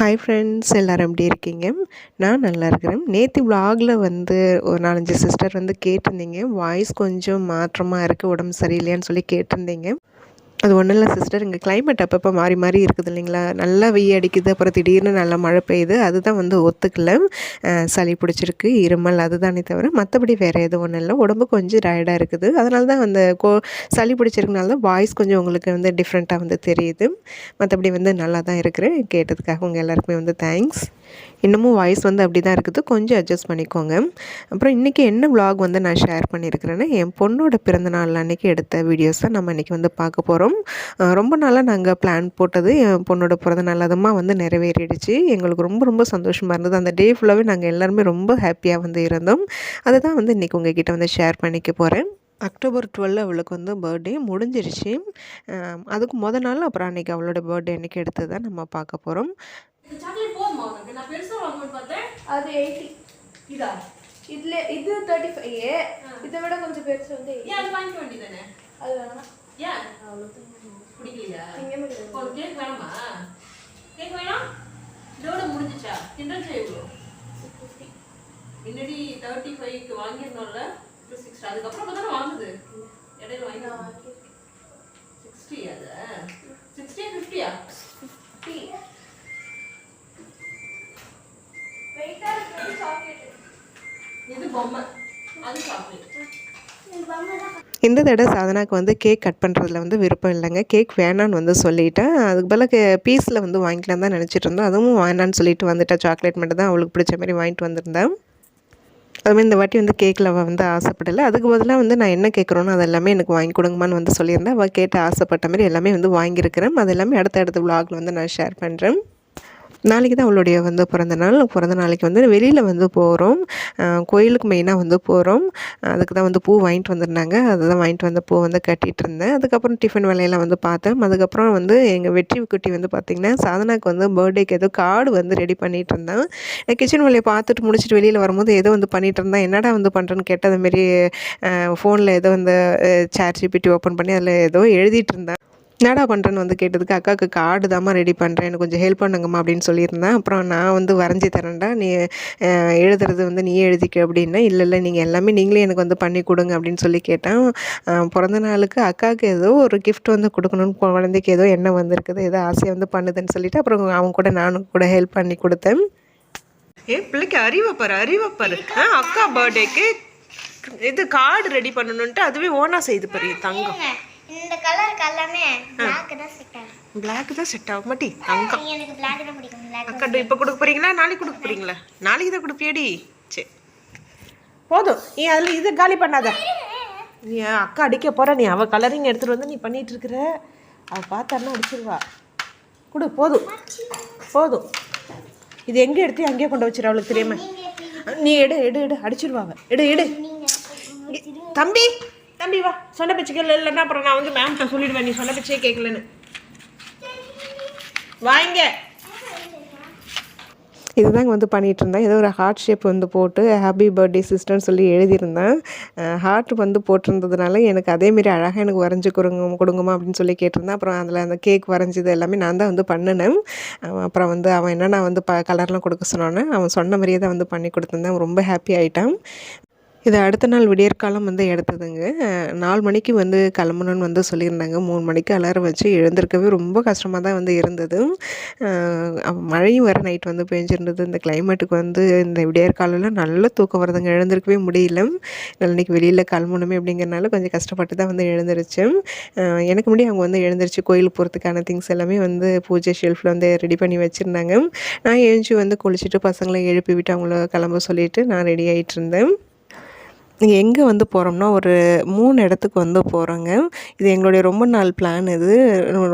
Hi friends எல்லோரும் எப்படி இருக்கீங்க? நான் நல்லா இருக்கிறேன். நேற்று vlogல வந்து ஒரு நாலஞ்சு சிஸ்டர் வந்து கேட்டிருந்தீங்க. வாய்ஸ் கொஞ்சம் மாற்றமாக இருக்குது உடம்பு சரியில்லையான்னு சொல்லி கேட்டிருந்தீங்க. அது ஒன்றும் இல்லை சிஸ்டர் இங்கே கிளைமேட் அப்பப்போ மாறி மாறி இருக்குது இல்லைங்களா? நல்லா வெய்ய அடிக்குது அப்புறம் திடீர்னு நல்லா மழை பெய்யுது. அதுதான் வந்து ஒத்துக்கல. சளி பிடிச்சிருக்கு இருமல் அதுதானே தவிர மற்றபடி வேறு எதுவும் ஒன்றும் இல்லை. உடம்பு கொஞ்சம் டயர்டாக இருக்குது. அதனால தான் அந்த கோ சளி பிடிச்சிருக்கனால தான் வாய்ஸ் கொஞ்சம் உங்களுக்கு வந்து டிஃப்ரெண்ட்டாக வந்து தெரியுது. மற்றபடி வந்து நல்லா தான் இருக்கிறேன். கேட்டதுக்காக உங்கள் எல்லாருக்குமே வந்து தேங்க்ஸ் இன்னமும் வாய்ஸ் வந்து அப்படி தான் இருக்குது. கொஞ்சம் அட்ஜஸ்ட் பண்ணிக்கோங்க. அப்புறம் இன்றைக்கி என்ன vlog வந்து நான் ஷேர் பண்ணியிருக்கிறேன்னா என் பொண்ணோட பிறந்தநாள் அன்றைக்கி எடுத்த வீடியோஸ் தான் நம்ம இன்றைக்கி வந்து பார்க்க போகிறோம் ரொம்ப நாளாக நாங்கள் பிளான் போட்டது என் பொண்ணோட பிறந்தநாள் அதுமாக வந்து நிறைவேறிடுச்சு. எங்களுக்கு ரொம்ப ரொம்ப சந்தோஷமாக இருந்தது. அந்த டே ஃபுல்லாகவே நாங்கள் எல்லாருமே ரொம்ப ஹாப்பியாக வந்து இருந்தோம். அதை தான் வந்து இன்றைக்கி உங்ககிட்ட வந்து ஷேர் பண்ணிக்க போகிறேன் அக்டோபர் டுவெல் அவளுக்கு வந்து பர்த்டே முடிஞ்சிருச்சு. அதுக்கு முத நாள் அப்புறம் அன்றைக்கி அவளோட பர்த்டே அன்றைக்கி எடுத்து தான் நம்ம பார்க்க போகிறோம் அது எயிட்டி இதா? இதுல இது தேர்ட்டி ஃபைவ் இதை விட கொஞ்சம் பெருசு வந்து 80. ஏன் அது வாங்கிக்க வேண்டியதானே அது வேணாம். ஏன் பிடிக்கலையா? கேக் வேணாமா? கேக் வேணாம்? இதோட முடிஞ்சிச்சா? கிண்டல் எவ்வளோ முன்னாடி தேர்ட்டி ஃபைவ்க்கு வாங்கியிருந்தோம்ல? இப்போ சிக்ஸ்டி அதுக்கப்புறம் தானே வாங்குது? இடையில வாங்கி சிக்ஸ்டி அது? சிக்ஸ்டியா ஃபிஃப்டியா ஃபிஃப்டி இது பொம்மை. அது சாக்லேட் இந்த தடவை சாதனாக்கு வந்து கேக் கட் பண்ணுறதுல வந்து விருப்பம் இல்லைங்க. கேக் வேணான்னு வந்து சொல்லிட்டேன். அதுக்கு பதிலாக பீஸில் வந்து வாங்கிக்கலாம் தான் நினச்சிட்டு இருந்தோம். அதுவும் வேணான்னு சொல்லிட்டு வந்துட்டா. சாக்லேட் மட்டும் தான் அவளுக்கு பிடிச்ச மாதிரி வாங்கிட்டு வந்திருந்தேன். அதுமாதிரி இந்த வாட்டி வந்து கேக்கில் அவள் வந்து ஆசைப்படலை. அதுக்கு பதிலாக வந்து நான் என்ன கேட்குறோனோ அது எல்லாமே எனக்கு வாங்கி கொடுங்கம்மான்னு வந்து சொல்லியிருந்தேன். அவள் கேட்டு ஆசைப்பட்ட மாதிரி எல்லாமே வந்து வாங்கியிருக்கிறேன். அது எல்லாமே அடுத்த அடுத்த vlogல வந்து நான் ஷேர் பண்ணுறேன் நாளைக்கு தான் அவளுடைய வந்து பிறந்த நாள். பிறந்த நாளைக்கு வந்து வெளியில் வந்து போகிறோம் கோயிலுக்கு மெயினாக வந்து போகிறோம் அதுக்கு தான் வந்து பூ வாங்கிட்டு வந்திருந்தாங்க. அதுதான் வாங்கிட்டு வந்த பூ வந்து கட்டிகிட்டு இருந்தேன். அதுக்கப்புறம் டிஃபன் வேலையெல்லாம் வந்து பார்த்தேன். அதுக்கப்புறம் வந்து எங்கள் வெற்றி குட்டி வந்து பார்த்திங்கன்னா சாதனாக்கு வந்து பர்த்டேக்கு ஏதோ கார்டு வந்து ரெடி பண்ணிகிட்டு இருந்தேன். கிச்சன் வேலையை பார்த்துட்டு முடிச்சுட்டு வெளியில் வரும்போது ஏதோ வந்து பண்ணிகிட்டு இருந்தேன். என்னடா வந்து பண்ணுறேன்னு கேட்டு அதுமாரி ஃபோனில் ஏதோ வந்து சேட் ஜிபிடி ஓப்பன் பண்ணி அதில் ஏதோ எழுதிட்டு இருந்தேன். என்னடா பண்ணுறேன்னு வந்து கேட்டதுக்கு அக்காவுக்கு கார்டு தாம்மா ரெடி பண்ணுறேன் எனக்கு கொஞ்சம் ஹெல்ப் பண்ணுங்கம்மா அப்படின்னு சொல்லியிருந்தேன். அப்புறம் நான் வந்து வரைஞ்சி தரேன்டா நீ எழுதுறது வந்து நீ எழுதிக்க அப்படின்னா. இல்லை இல்லை நீங்கள் எல்லாமே நீங்களே எனக்கு வந்து பண்ணி கொடுங்க அப்படின்னு சொல்லி கேட்டேன். பிறந்த நாளுக்கு அக்காவுக்கு ஏதோ ஒரு gift வந்து கொடுக்கணும்னு குழந்தைக்கு ஏதோ எண்ணம் வந்திருக்குது ஏதோ ஆசையாக வந்து பண்ணுதுன்னு சொல்லிட்டு அப்புறம் அவங்க கூட நானும் கூட ஹெல்ப் பண்ணி கொடுத்தேன். ஏ பிள்ளைக்கு அறிவைப்பாரு அறிவைப்பாரு ஆ அக்கா பர்த்டேக்கு இது கார்டு ரெடி பண்ணணுன்ட்டு அதுவே ஓனா செய்து பாரு தங்கம். இந்த கலருக்கு எல்லாமே பிளாக் தான் செட் ஆகும். பிளாக் தான் செட் ஆக மாட்டி தங்கம் எனக்கு பிளாக் தான் பிடிக்கும். பிளாக் அக்கா இப்போ கொடுக்க போறீங்களா? நாளைக்கு கொடுக்க போறீங்களா? நாளைக்கு தான் கொடுப்பியாடி? சரி போதும். நீ அதில் இதை காலி பண்ணாத. நீ அக்கா அடிக்க போற? நீ அவள் கலரிங் எடுத்துட்டு வந்து நீ பண்ணிட்டு இருக்கிற. அவள் பார்த்தாருன்னா அடிச்சிருவா. கொடு போதும். போதும். இது எங்கே எடுத்து அங்கேயே கொண்டு வச்சிரு அவளுக்கு தெரியாம. நீ எடு எடு எடு. அடிச்சிருவா அவ. எடு எடு. தம்பி தம்பி வா சொன்ன பேச்சு கேள்வி இல்லைன்னா அப்புறம் நான் வந்து மேம்கிட்ட சொல்லிடுவேன் நீ சொன்ன பேச்சே கேட்கலன்னு வாங்க. இதுதாங்க வந்து பண்ணிகிட்டு இருந்தேன் ஏதோ ஒரு ஹார்ட் ஷேப் வந்து போட்டு ஹாப்பி பர்த்டே சிஸ்டர்னு சொல்லி எழுதியிருந்தேன். ஹார்ட் வந்து போட்டிருந்ததுனால எனக்கு அதேமாரி அழகாக எனக்கு வரைஞ்சி கொடுங்க கொடுங்கம்மா அப்படின்னு சொல்லி கேட்டிருந்தேன். அப்புறம் அதில் அந்த கேக் வரைஞ்சது எல்லாமே நான் தான் வந்து பண்ணினேன். அப்புறம் வந்து அவன் என்னென்ன வந்து ப கலர்லாம் கொடுக்க சொன்னானே அவன் சொன்ன மாதிரியே தான் வந்து பண்ணி கொடுத்துருந்தேன். ரொம்ப ஹாப்பி ஆகிட்டான் இது அடுத்த நாள் விடியற்காலம் வந்து எடுத்ததுங்க. நாலு மணிக்கு வந்து கிளம்பணும்னு வந்து சொல்லியிருந்தாங்க. மூணு மணிக்கு அலாரம் வச்சு எழுந்திருக்கவே ரொம்ப கஷ்டமாக தான் வந்து இருந்தது. மழையும் வர நைட் வந்து பெஞ்சிருந்தது. இந்த கிளைமேட்டுக்கு வந்து இந்த விடியற்காலம்லாம் நல்ல தூக்கம் வருதுங்க. எழுந்திருக்கவே முடியல. இன்னைக்கு வெளியில் கிளம்பணுமே அப்படிங்கிறனால கொஞ்சம் கஷ்டப்பட்டு தான் வந்து எழுந்திருச்சேன் எனக்கு முன்னாடி அவங்க வந்து எழுந்திரிச்சு கோயிலுக்கு போகிறதுக்கான திங்ஸ் எல்லாமே வந்து பூஜை ஷெல்ஃபில் வந்து ரெடி பண்ணி வச்சுருந்தாங்க. நான் எழுந்துச்சி வந்து குளிச்சுட்டு பசங்களை எழுப்பி விட்டு அவங்கள கிளம்ப சொல்லிட்டு நான் ரெடி ஆகிட்டு இருந்தேன். எங்கே வந்து போகிறோம்னா ஒரு மூணு இடத்துக்கு வந்து போகிறோங்க இது எங்களுடைய ரொம்ப நாள் பிளான் இது.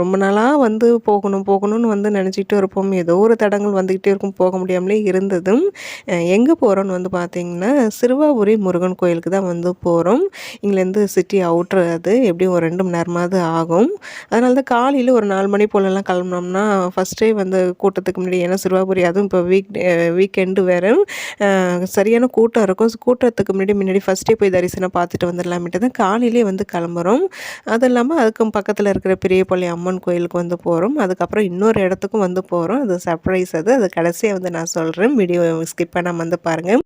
ரொம்ப நாளாக வந்து போகணும் போகணும்னு வந்து நினச்சிக்கிட்டு இருப்போம். ஏதோ ஒரு தடங்கள் வந்துக்கிட்டே இருக்கும். போக முடியாமலே இருந்ததும் எங்கே போகிறோன்னு வந்து பார்த்திங்கன்னா சிறுவாபுரி முருகன் கோயிலுக்கு தான் வந்து போகிறோம் இங்கேருந்து சிட்டி அவுட்ரு அது எப்படியும் ஒரு ரெண்டு மணி நேரமாவது ஆகும். அதனால தான் காலையில் ஒரு நாலு மணி போலலாம் கிளம்புனோம்னா ஃபஸ்ட்டே வந்து கூட்டத்துக்கு முன்னாடி ஏன்னா சிறுவாபுரி அதுவும் இப்போ வீக் வீக்கெண்டு வேறு. சரியான கூட்டம் இருக்கும். கூட்டத்துக்கு முன்னாடி முன்னாடி ஃபஸ்ட்டே போய் தரிசனம் பார்த்துட்டு வந்துடலாமேட்டு தான் காலையிலே வந்து கிளம்புறோம். அது இல்லாமல் அதுக்கும் பக்கத்தில் இருக்கிற பெரியப்பள்ளி அம்மன் கோயிலுக்கு வந்து போகிறோம் அதுக்கப்புறம் இன்னொரு இடத்துக்கும் வந்து போகிறோம் அது சர்ப்ரைஸ் அது. அது கடைசியாக வந்து நான் சொல்கிறேன் வீடியோ ஸ்கிப் பண்ணாமல் வந்து பாருங்கள்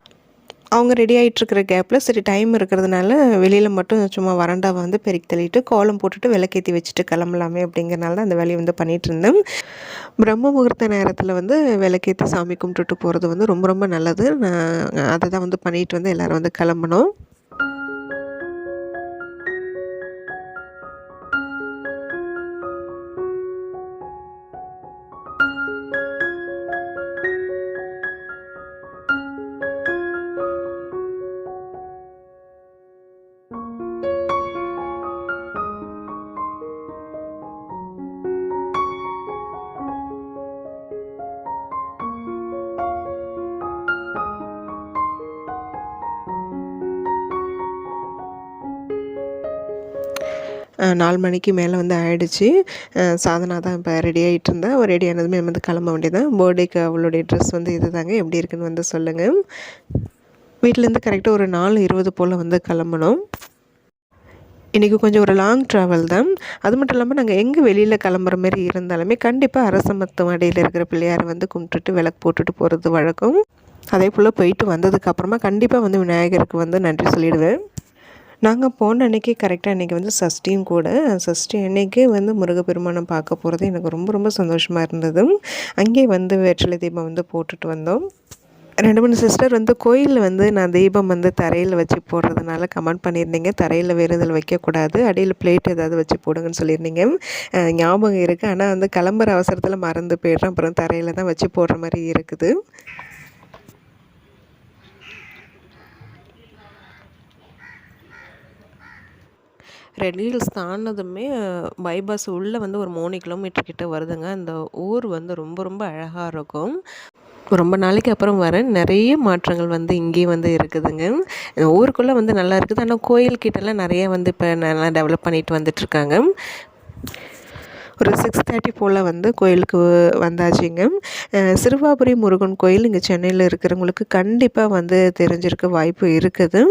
அவங்க ரெடி ஆகிட்டுருக்கிற கேப்பில் சரி டைம் இருக்கிறதுனால வெளியில் மட்டும் சும்மா வறண்டாவை வந்து பெருக்கி தள்ளிட்டு கோலம் போட்டுட்டு விளக்கேற்றி வச்சுட்டு கிளம்பலாமே அப்படிங்கிறனால தான் அந்த வேலையை வந்து பண்ணிகிட்டு இருந்தேன். பிரம்ம முகூர்த்த நேரத்தில் வந்து விளக்கேற்றி சாமி கும்பிட்டுட்டு போகிறது வந்து ரொம்ப ரொம்ப நல்லது. நான் அதை தான் வந்து பண்ணிட்டு வந்து எல்லோரும் வந்து கிளம்பணும். நாலு மணிக்கு மேலே வந்து ஆயிடுச்சு. சாதனா தான் இப்போ ரெடி ஆகிட்டு இருந்தா. அவள் ரெடி ஆனதுமே நம்ம வந்து கிளம்ப வேண்டியதான் பர்த்டேக்கு அவளுடைய ட்ரெஸ் வந்து இது தாங்க எப்படி இருக்குன்னு வந்து சொல்லுங்கள் வீட்டிலேருந்து கரெக்டாக ஒரு நாலு இருபது போல் வந்து கிளம்பணும். இன்றைக்கி கொஞ்சம் ஒரு லாங் ட்ராவல் தான். அது மட்டும் இல்லாமல் நாங்கள் எங்கே வெளியில் கிளம்புற மாதிரி இருந்தாலுமே கண்டிப்பாக அரச மத்தம் அடியில் இருக்கிற பிள்ளையாரை வந்து கும்பிட்டுட்டு விளக்கு போட்டுட்டு போகிறது வழக்கம். அதே போல் போயிட்டு வந்ததுக்கப்புறமா கண்டிப்பாக வந்து விநாயகருக்கு வந்து நன்றி சொல்லிடுவேன். நாங்கள் போன அன்றைக்கி கரெக்டாக அன்றைக்கி வந்து சஷ்டியும் கூட சஷ்டி அன்னைக்கு வந்து முருகப்பெருமானை பார்க்க போகிறது எனக்கு ரொம்ப ரொம்ப சந்தோஷமாக இருந்தது. அங்கேயே வந்து வெற்றிலை தீபம் வந்து போட்டுட்டு வந்தோம். ரெண்டு மூணு சிஸ்டர் வந்து கோயிலில் வந்து நான் தீபம் வந்து தரையில் வச்சு போடுறதுனால கமெண்ட் பண்ணியிருந்தீங்க. தரையில் வேறுதல் இதில் வைக்கக்கூடாது அடியில் பிளேட் ஏதாவது வச்சு போடுங்கன்னு சொல்லியிருந்தீங்க. ஞாபகம் இருக்குது ஆனால் வந்து கிளம்புற அவசரத்தில் மறந்து போயிடுறேன். அப்புறம் தரையில் தான் வச்சு போடுற மாதிரி இருக்குது. ரெட் ஹில்ஸ் தாண்டினதுமே பைபாஸ் உள்ளே வந்து ஒரு மூணு கிலோமீட்டர் கிட்ட வருதுங்க. அந்த ஊர் வந்து ரொம்ப ரொம்ப அழகாக இருக்கும். ரொம்ப நாளைக்கு அப்புறம் வரேன் நிறைய மாற்றங்கள் வந்து இங்கேயும் வந்து இருக்குதுங்க. ஊருக்குள்ளே வந்து நல்லா இருக்குது. ஆனால் கோயில்கிட்டலாம் நிறைய வந்து இப்போ நல்லா டெவலப் பண்ணிட்டு வந்துட்டுருக்காங்க ஒரு சிக்ஸ் தேர்ட்டி போல் வந்து கோயிலுக்கு வந்தாச்சுங்க. சிறுவாபுரி முருகன் கோயில் இங்கே சென்னையில் இருக்கிறவங்களுக்கு கண்டிப்பாக வந்து தெரிஞ்சிருக்க வாய்ப்பு இருக்குது.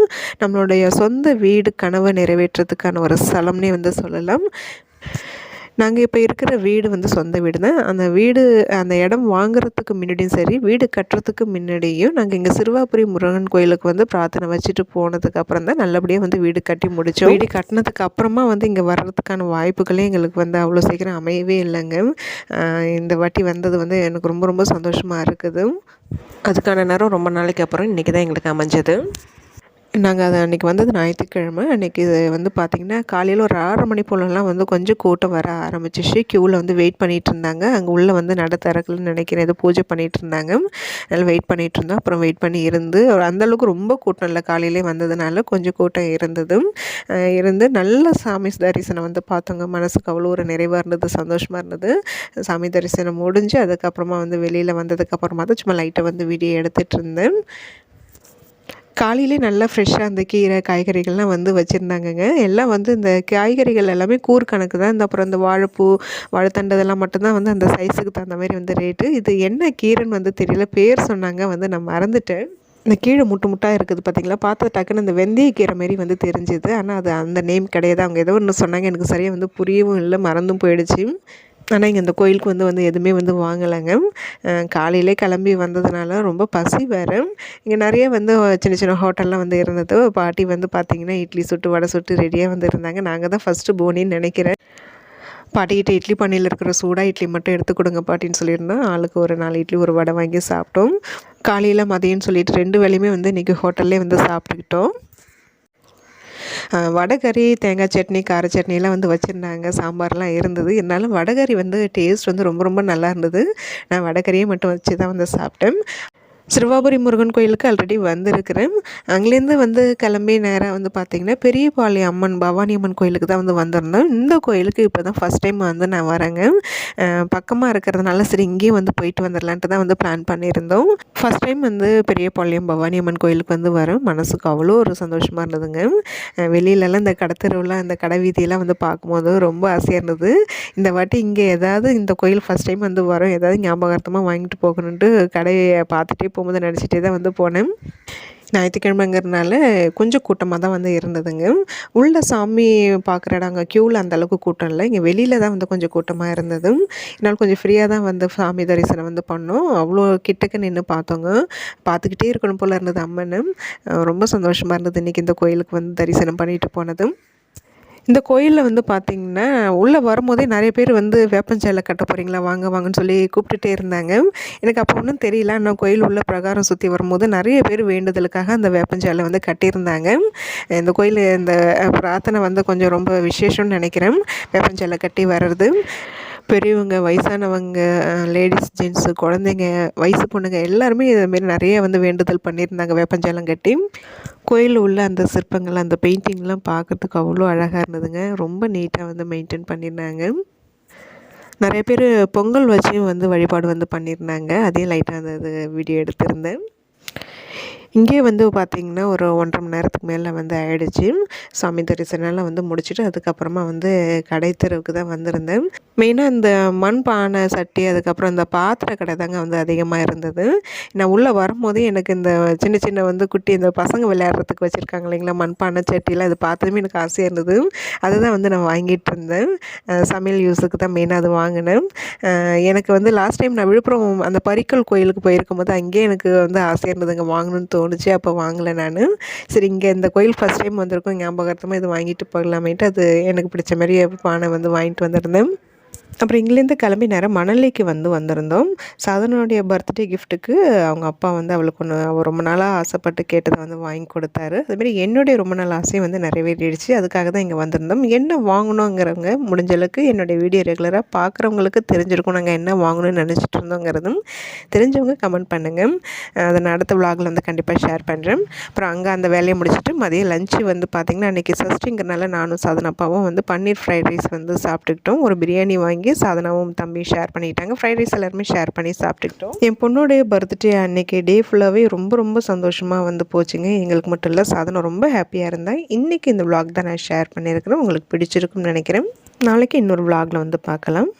நம்மளுடைய சொந்த வீடு கனவை நிறைவேற்றுறதுக்கான ஒரு ஸ்தலம்னே வந்து சொல்லலாம். நாங்கள் இப்போ இருக்கிற வீடு வந்து சொந்த வீடு தான் அந்த வீடு அந்த இடம் வாங்குறதுக்கு முன்னாடியும் சரி வீடு கட்டுறதுக்கு முன்னாடியும் நாங்கள் இங்கே சிறுவாபுரி முருகன் கோயிலுக்கு வந்து பிரார்த்தனை வச்சுட்டு போனதுக்கு அப்புறம் தான் நல்லபடியாக வந்து வீடு கட்டி முடித்தோம் வீடு கட்டினதுக்கு அப்புறமா வந்து இங்கே வர்றதுக்கான வாய்ப்புகளே எங்களுக்கு வந்து அவ்வளோ சீக்கிரம் அமையவே இல்லைங்க. இந்த வாட்டி வந்தது வந்து எனக்கு ரொம்ப ரொம்ப சந்தோஷமாக இருக்குது. அதுக்கான நேரம் ரொம்ப நாளைக்கு அப்புறம் இன்றைக்கி தான் எங்களுக்கு அமைஞ்சது. நாங்கள் அது அன்றைக்கி வந்தது ஞாயிற்றுக்கிழமை. அன்றைக்கி இது வந்து பார்த்திங்கன்னா காலையில் ஒரு ஆறரை மணி போலலாம் வந்து கொஞ்சம் கூட்டம் வர ஆரம்பிச்சிச்சு. க்யூவில் வந்து வெயிட் பண்ணிகிட்டு இருந்தாங்க. அங்கே உள்ளே வந்து நட திறக்கலன்னு நினைக்கிறேன். ஏதோ பூஜை பண்ணிகிட்டு இருந்தாங்க. அதில் வெயிட் பண்ணிகிட்டு இருந்தோம். அப்புறம் வெயிட் பண்ணி இருந்து அந்தளவுக்கு ரொம்ப கூட்டம் இல்லை. காலையிலே வந்ததுனால கொஞ்சம் கூட்டம் இருந்தது. இருந்து நல்ல சாமி தரிசனம் வந்து பார்த்தோங்க. மனசுக்கு அவ்வளோ ஒரு நிறைவாக இருந்தது சந்தோஷமாக இருந்தது. சாமி தரிசனம் முடிஞ்சு அதுக்கப்புறமா வந்து வெளியில் வந்ததுக்கப்புறமா தான் சும்மா லைட்டை வந்து வீடியோ எடுத்துகிட்டு இருந்தேன். காலையிலே நல்லா ஃப்ரெஷ்ஷாக அந்த கீரை காய்கறிகள்லாம் வந்து வச்சுருந்தாங்கங்க. எல்லாம் வந்து இந்த காய்கறிகள் எல்லாமே கூர் கணக்கு தான். இந்த அப்புறம் இந்த வாழைப்பூ வாழைத்தண்டு இதெல்லாம் மட்டும்தான் வந்து அந்த சைஸுக்கு தகுந்த மாதிரி வந்து ரேட்டு இது என்ன கீரைன்னு வந்து தெரியல. பேர் சொன்னாங்க வந்து நான் மறந்துட்டேன். இந்த கீழே முட்டு முட்டாக இருக்குது பார்த்தீங்களா பார்த்தா டக்குன்னு இந்த வெந்தய கீரை மாரி வந்து தெரிஞ்சுது. ஆனால் அது அந்த நேம் கிடையாது. அவங்க ஏதோ ஒன்று சொன்னாங்க. எனக்கு சரியாக வந்து புரியவும் இல்லை மறந்தும் போயிடுச்சு. ஆனால் இங்கே இந்த கோயிலுக்கு வந்து வந்து எதுவுமே வந்து வாங்கலைங்க. காலையிலே கிளம்பி வந்ததுனால ரொம்ப பசி வேறு. இங்கே நிறைய வந்து சின்ன சின்ன ஹோட்டல்லாம் வந்து இருந்தது. பாட்டி வந்து பார்த்திங்கன்னா இட்லி சுட்டு வடை சுட்டு ரெடியாக வந்து இருந்தாங்க. நாங்கள் தான் ஃபஸ்ட்டு போனின்னு நினைக்கிறேன். பாட்டிக்கிட்ட இட்லி பண்ணியில் இருக்கிற சூடாக இட்லி மட்டும் எடுத்து கொடுங்க பாட்டின்னு சொல்லியிருந்தோம் ஆளுக்கு ஒரு நாலு இட்லி ஒரு வடை வாங்கி சாப்பிட்டோம். காலையில் மதியம்னு சொல்லிட்டு ரெண்டு வேலையுமே வந்து இன்றைக்கி ஹோட்டல்லே வந்து சாப்பிட்டுக்கிட்டோம். வடகறி தேங்காய் சட்னி கார சட்னிலாம் வந்து வச்சுருந்தாங்க. சாம்பார்லாம் இருந்தது. இருந்தாலும் வடகறி வந்து டேஸ்ட் வந்து ரொம்ப ரொம்ப நல்லா இருந்தது. நான் வடகறியை மட்டும் வச்சு தான் வந்து சாப்பிட்டேன். சிறுவாபுரி முருகன் கோயிலுக்கு ஆல்ரெடி வந்திருக்கிறேன். அங்கேருந்து வந்து கிளம்பி நேராக வந்து பார்த்திங்கன்னா பெரியபாளையம் அம்மன் பவானி அம்மன் கோயிலுக்கு தான் வந்து வந்திருந்தோம். இந்த கோயிலுக்கு இப்போ தான் ஃபஸ்ட் டைம் வந்து நான் வரேங்க. பக்கமாக இருக்கிறதுனால சரி இங்கேயும் வந்து போயிட்டு வந்துடலான்ட்டு தான் வந்து பிளான் பண்ணியிருந்தோம். ஃபஸ்ட் டைம் வந்து பெரியபாளையம் பவானி அம்மன் கோயிலுக்கு வந்து வரேன் மனசுக்கு அவ்வளோ ஒரு சந்தோஷமாக இருந்ததுங்க. வெளியிலலாம் இந்த கடத்தெருவில் இந்த கடை வீதியெல்லாம் வந்து பார்க்கும்போது ரொம்ப ஆசையாக இருந்தது. இந்த வாட்டி இங்கே ஏதாவது இந்த கோயில் ஃபஸ்ட் டைம் வந்து வரோம். ஏதாவது ஞாபகார்த்தமாக வாங்கிட்டு போகணுன்ட்டு கடையை பார்த்துட்டே போகும்போது நினச்சிட்டே தான் வந்து போனேன். ஞாயிற்றுக்கிழமைங்கிறதுனால கொஞ்சம் கூட்டமாக தான் வந்து இருந்ததுங்க. உள்ள சாமி பார்க்குற இடம் அங்கே க்யூவில் அந்தளவுக்கு கூட்டம் இல்லை. இங்கே வெளியில் தான் வந்து கொஞ்சம் கூட்டமாக இருந்தது. என்னால் கொஞ்சம் ஃப்ரீயாக தான் வந்து சாமி தரிசனம் வந்து பண்ணோம். அவ்வளோ கிட்டக்க நின்று பார்த்தோங்க. பார்த்துக்கிட்டே இருக்கணும் போல் இருந்தது அம்மன். ரொம்ப சந்தோஷமாக இருந்தது இன்றைக்கி இந்த கோயிலுக்கு வந்து தரிசனம் பண்ணிட்டு போனது இந்த கோயிலில் வந்து பார்த்திங்கன்னா உள்ளே வரும்போதே நிறைய பேர் வந்து வேப்பஞ்சேலை கட்ட போகிறீங்களா வாங்க வாங்கன்னு சொல்லி கூப்பிட்டுட்டே இருந்தாங்க. எனக்கு அப்போ ஒன்றும் தெரியல. ஆனால் கோயில் உள்ள பிரகாரம் சுற்றி வரும்போது நிறைய பேர் வேண்டுதலுக்காக அந்த வேப்பஞ்சேலை வந்து கட்டியிருந்தாங்க. இந்த கோயில் இந்த பிரார்த்தனை வந்து கொஞ்சம் ரொம்ப விசேஷம்னு நினைக்கிறேன். வேப்பஞ்சேலை கட்டி வர்றது. பெரியவங்க வயசானவங்க லேடிஸ் ஜென்ஸு குழந்தைங்க வயசு பொண்ணுங்க எல்லாருமே இதுமாரி நிறைய வந்து வேண்டுதல் பண்ணியிருந்தாங்க. வேப்பஞ்சாலம் கட்டி கோயிலில் உள்ள அந்த சிற்பங்கள் அந்த பெயிண்டிங்லாம் பார்க்கறதுக்கு அவ்வளோ அழகாக இருந்ததுங்க. ரொம்ப நீட்டாக வந்து மெயின்டைன் பண்ணியிருந்தாங்க. நிறைய பேர் பொங்கல் வச்சும் வந்து வழிபாடு வந்து பண்ணியிருந்தாங்க. அதையும் லைட்டாக அந்த வீடியோ எடுத்திருந்தேன். இங்கே வந்து பார்த்திங்கன்னா ஒரு ஒன்றரை மணி நேரத்துக்கு மேலே வந்து ஆயிடுச்சு. சாமி தரிசனம்லாம் வந்து முடிச்சுட்டு அதுக்கப்புறமா வந்து கடை தெருவுக்கு தான் வந்திருந்தேன். மெயினாக இந்த மண் பானை சட்டி அதுக்கப்புறம் இந்த பாத்திர கடை தாங்க வந்து அதிகமாக இருந்தது. நான் உள்ளே வரும்போதே எனக்கு இந்த சின்ன சின்ன வந்து குட்டி இந்த பசங்க விளையாடுறதுக்கு வச்சுருக்காங்க இல்லைங்களா? மண்பானை சட்டிலாம் இது பார்த்ததுமே எனக்கு ஆசையாக இருந்தது. அதுதான் வந்து நான் வாங்கிட்டு இருந்தேன். சமையல் யூஸுக்கு தான் மெயினாக அது வாங்கினேன். எனக்கு வந்து லாஸ்ட் டைம் நான் விழுப்புரம் அந்த பரிக்கல் கோயிலுக்கு போயிருக்கும் போது அங்கேயே எனக்கு வந்து ஆசையாக இருந்ததுங்க. வாங்கணும்னு தோணுச்சு அப்போ வாங்கலை நான். சரி இங்கே இந்த கோயில் ஃபஸ்ட் டைம் வந்திருக்கோம் ஞாபகார்த்தமாக இது வாங்கிட்டு போகலாமேட்டு அது எனக்கு பிடிச்ச மாதிரி பானை வந்து வாங்கிட்டு வந்திருந்தேன். அப்புறம் இங்கேருந்து கிளம்பி நேரம் மணலிக்கு வந்து வந்திருந்தோம். சாதனோடைய பர்த்டே கிஃப்ட்டுக்கு அவங்க அப்பா வந்து அவளுக்கு ஒன்று அவள் ரொம்ப நாளாக ஆசைப்பட்டு கேட்டதை வந்து வாங்கி கொடுத்தாரு. அதுமாரி என்னுடைய ரொம்ப நாள் ஆசையும் வந்து நிறைவேறிடுச்சு. அதுக்காக தான் இங்கே வந்திருந்தோம். என்ன வாங்கணுங்கிறவங்க முடிஞ்ச அளவுக்கு என்னுடைய வீடியோ ரெகுலராக பார்க்குறவங்களுக்கு தெரிஞ்சிருக்கும். நாங்கள் என்ன வாங்கணும்னு நினச்சிட்டு இருந்தோங்கிறதும் தெரிஞ்சவங்க கமெண்ட் பண்ணுங்கள் அதை நான் அடுத்த விலாகில் வந்து கண்டிப்பாக ஷேர் பண்ணுறேன் அப்புறம் அங்கே அந்த வேலையை முடிச்சுட்டு மதியம் லஞ்சு வந்து பார்த்திங்கன்னா அன்றைக்கி சஷ்டிங்கிறனால நானும் சதனப்பாவும் வந்து பன்னீர் ஃப்ரைட் ரைஸ் வந்து சாப்பிட்டுக்கிட்டோம். ஒரு பிரியாணி வாங்கி சாதனாவும் தம்பி ஷேர் பண்ணிக்கிட்டாங்க ஃப்ரைட் ரைஸ் எல்லாருமே ஷேர் பண்ணி சாப்பிட்டுக்கிட்டோம். என் பொண்ணுடைய பர்த்டே அன்னைக்கு டே ஃபுல்லாகவே ரொம்ப ரொம்ப சந்தோஷமாக வந்து போச்சுங்க. எங்களுக்கு மட்டும் இல்லை சாதனை ரொம்ப ஹாப்பியாக இருந்தேன் இன்றைக்கி இந்த விளாக் தான் நான் ஷேர் பண்ணியிருக்கிறேன். உங்களுக்கு பிடிச்சிருக்கும்னு நினைக்கிறேன். நாளைக்கு இன்னொரு விளாகில் வந்து பார்க்கலாம்.